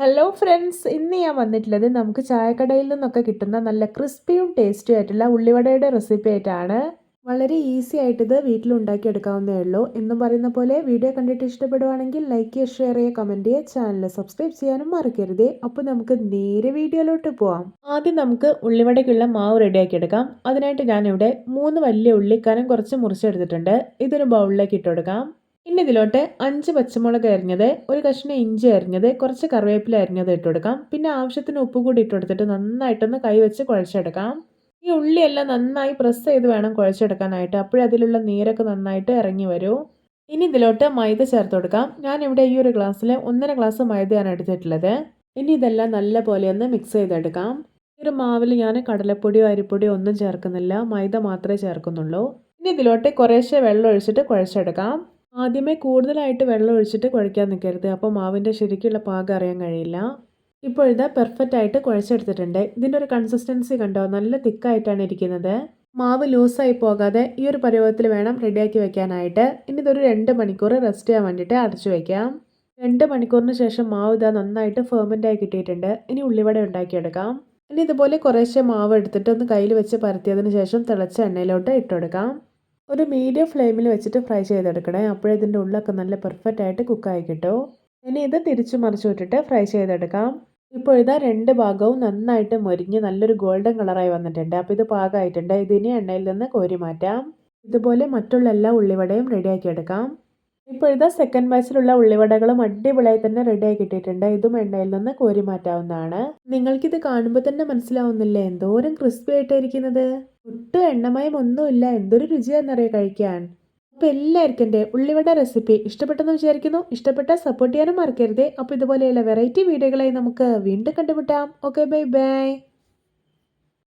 Hello friends ഇന്ന് ഞാൻ വന്നിട്ടുള്ളത് നമുക്ക് ചായക്കടയിൽ നിന്നൊക്കെ കിട്ടുന്ന നല്ല ക്രിസ്പിയും ടേസ്റ്റും ആയിട്ടുള്ള ഉള്ളിവടയുടെ റെസിപ്പി ആയിട്ടാണ്. വളരെ ഈസി ആയിട്ട് ഇത് വീട്ടിലുണ്ടാക്കി എടുക്കാവുന്നേ ഉള്ളൂ. എന്നും പറയുന്ന പോലെ വീഡിയോ കണ്ടിട്ട് ഇഷ്ടപ്പെടുവാണെങ്കിൽ ലൈക്ക് ചെയ്യുക ഷെയർ ചെയ്യുക കമന്റ് ചെയ്യുക ചാനൽ സബ്സ്ക്രൈബ് ചെയ്യാനും മറക്കരുത്. അപ്പോൾ നമുക്ക് നേരെ വീഡിയോയിലോട്ട് പോവാം. ആദ്യം നമുക്ക് ഉള്ളിവടയ്ക്കുള്ള മാവ് റെഡിയാക്കി എടുക്കാം. അതിനായിട്ട് ഞാനിവിടെ മൂന്ന് വലിയ ഉള്ളി കനം കുറച്ച് മുറിച്ചെടുത്തിട്ടുണ്ട്. ഇതൊരു ബൗളിലേക്ക് ഇട്ട് കൊടുക്കാം. ഇനി ഇതിലോട്ട് അഞ്ച് പച്ചമുളക് അരിഞ്ഞത് ഒരു കഷ്ണം ഇഞ്ചി അരിഞ്ഞത് കുറച്ച് കറിവേപ്പില അരിഞ്ഞത് ഇട്ട് കൊടുക്കാം. പിന്നെ ആവശ്യത്തിന് ഉപ്പ് കൂടി ഇട്ട് കൊടുത്തിട്ട് നന്നായിട്ടൊന്ന് കൈവച്ച് കുഴച്ചെടുക്കാം. ഈ ഉള്ളിയെല്ലാം നന്നായി പ്രസ് ചെയ്ത് വേണം കുഴച്ചെടുക്കാനായിട്ട്. അപ്പോഴേ അതിലുള്ള നീരൊക്കെ നന്നായിട്ട് ഇറങ്ങി വരൂ. ഇനി ഇതിലോട്ട് മൈദ ചേർത്ത് കൊടുക്കാം. ഞാൻ ഇവിടെ ഈ ഒരു ഗ്ലാസ്സിൽ ഒന്നര ഗ്ലാസ് മൈദയാണ് എടുത്തിട്ടുള്ളത്. ഇനി ഇതെല്ലാം നല്ല പോലെ ഒന്ന് മിക്സ് ചെയ്തെടുക്കാം. ഈ ഒരു മാവിൽ ഞാൻ കടലപ്പൊടിയോ അരിപ്പൊടിയോ ഒന്നും ചേർക്കുന്നില്ല. മൈദ മാത്രമേ ചേർക്കുന്നുള്ളൂ. ഇനി ഇതിലോട്ട് കുറേശ്ശെ വെള്ളം ഒഴിച്ചിട്ട് കുഴച്ചെടുക്കാം. ആദ്യമേ കൂടുതലായിട്ട് വെള്ളം ഒഴിച്ചിട്ട് കുഴയ്ക്കാൻ നിൽക്കരുത്. അപ്പോൾ മാവിന്റെ ശരിക്കുള്ള പാകം അറിയാൻ കഴിയില്ല. ഇപ്പോൾ ഇത് പെർഫെക്റ്റ് ആയിട്ട് കുഴച്ചെടുത്തിട്ടുണ്ട്. ഇതിന്റെ ഒരു കൺസിസ്റ്റൻസി കണ്ടോ? നല്ല തിക്കായിട്ടാണ് ഇരിക്കുന്നത്. മാവ് ലൂസായി പോകാതെ ഈ ഒരു പരുവത്തിൽ വേണം റെഡിയാക്കി വെക്കാനായിട്ട്. ഇനി ഇതൊരു രണ്ട് മണിക്കൂർ റെസ്റ്റ് ചെയ്യാൻ വേണ്ടിയിട്ട് അടച്ചു വയ്ക്കാം രണ്ട് മണിക്കൂറിന് ശേഷം മാവ് ഇതാ നന്നായിട്ട് ഫേമന്റായി കിട്ടിയിട്ടുണ്ട്. ഇനി ഉള്ളിവട ഉണ്ടാക്കിയെടുക്കാം. ഇനി ഇതുപോലെ കുറേശ്ശെ മാവ് എടുത്തിട്ട് ഒന്ന് കയ്യിൽ വെച്ച് പരത്തിയതിന് ശേഷം തിളച്ച എണ്ണയിലോട്ട് ഇട്ടുകൊടുക്കാം ഒരു മീഡിയം ഫ്ലെയിമിൽ വെച്ചിട്ട് ഫ്രൈ ചെയ്തെടുക്കണേ. അപ്പോഴേ ഇതിന്റെ ഉള്ളൊക്കെ നല്ല പെർഫെക്റ്റ് ആയിട്ട് കുക്കായി കിട്ടും. ഇനി ഇത് തിരിച്ചു മറിച്ചു വിട്ടിട്ട് ഫ്രൈ ചെയ്തെടുക്കാം. ഇപ്പോൾ ഇതാ രണ്ട് ഭാഗവും നന്നായിട്ട് മൊരിഞ്ഞ് നല്ലൊരു ഗോൾഡൻ കളറായി വന്നിട്ടുണ്ട്. അപ്പോൾ ഇത് പാകമായിട്ടുണ്ട്. ഇതിനെ എണ്ണയിൽ നിന്ന് കോരി മാറ്റാം. ഇതുപോലെ മറ്റുള്ള എല്ലാ ഉള്ളിവടയും റെഡിയാക്കി എടുക്കാം. ഇപ്പോൾ ഇതാ സെക്കൻഡ് ബാച്ചിലുള്ള ഉള്ളിവടകളും അടിപൊളിയായി തന്നെ റെഡിയായി കിട്ടിയിട്ടുണ്ട്. ഇതും എണ്ണയിൽ നിന്ന് കോരി മാറ്റാവുന്നതാണ്. നിങ്ങൾക്കിത് കാണുമ്പോൾ തന്നെ മനസ്സിലാവുന്നില്ലേ? എന്തോരം ക്രിസ്പി ആയിട്ടായിരിക്കുന്നത്. ഒട്ടും എണ്ണമയം ഒന്നുമില്ല. എന്തൊരു രുചിയാണെന്നറിയാം കഴിക്കാൻ. അപ്പോൾ എല്ലാവർക്കും എന്റെ ഉള്ളിവട റെസിപ്പി ഇഷ്ടപ്പെട്ടെന്ന് വിചാരിക്കുന്നു. ഇഷ്ടപ്പെട്ട സപ്പോർട്ട് ചെയ്യാനും മറക്കരുതേ. അപ്പോൾ ഇതുപോലെയുള്ള വെറൈറ്റി വീഡിയോകളായി നമുക്ക് വീണ്ടും കണ്ടുമുട്ടാം. Okay bye bye